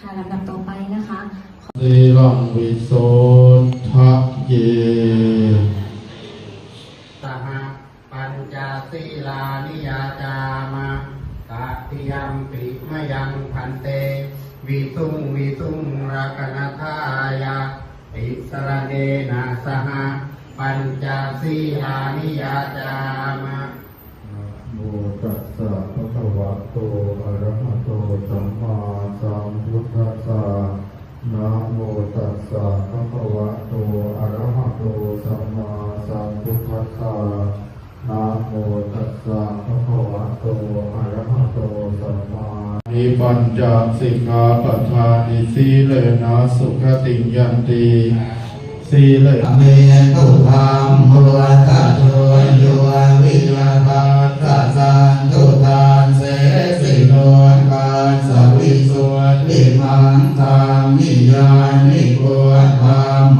ค่ะลำดับต่อไปนะคะสีลังวิโสทะเยสหปัญจศีลานิยาจามะตาติยัมปิมยังพันเตวิสุงวิสุงรักนทายาติสรเนนะสหปัญจศีลานิยาจามะนะโมตัสสะภะคะว นิปัญจสิกขาปทานิสีเลนะสุขติยันติสีเลอเมตุธรรมโมตะโทโยวิวัตตัสสันตุทานเสสิโนกาสวิสุทธิมังธรรมิยานิโกะ